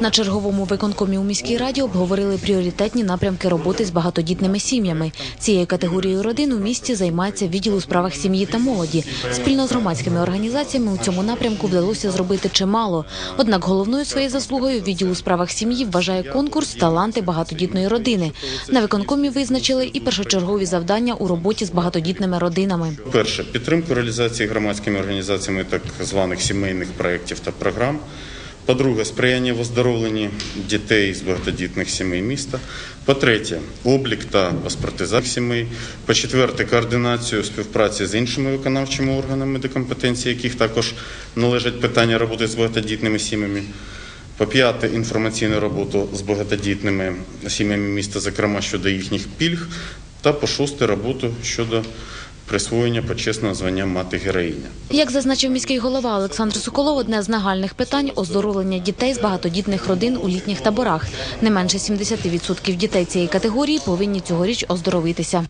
На черговому виконкомі у міській раді обговорили пріоритетні напрямки роботи з багатодітними сім'ями. Цією категорією родин у місті займається відділ у справах сім'ї та молоді. Спільно з громадськими організаціями у цьому напрямку вдалося зробити чимало. Однак головною своєю заслугою відділ у справах сім'ї вважає конкурс Таланти багатодітної родини. На виконкомі визначили і першочергові завдання у роботі з багатодітними родинами. Перше підтримку реалізації громадськими організаціями так званих сімейних проєктів та програм. По-друге, сприяння в оздоровленні дітей з багатодітних сімей міста. По-третє, облік та паспортизація сімей. По-четверте, координацію співпраці з іншими виконавчими органами, до компетенції яких також належать питання роботи з багатодітними сім'ями. По-п'яте, інформаційну роботу з багатодітними сім'ями міста, зокрема щодо їхніх пільг. Та по-шосте, роботу щодо присвоєння почесного звання мати героїня. Як зазначив міський голова Олександр Соколов, одне з нагальних питань оздоровлення дітей з багатодітних родин у літніх таборах. Не менше 70% дітей цієї категорії повинні цьогоріч оздоровитися.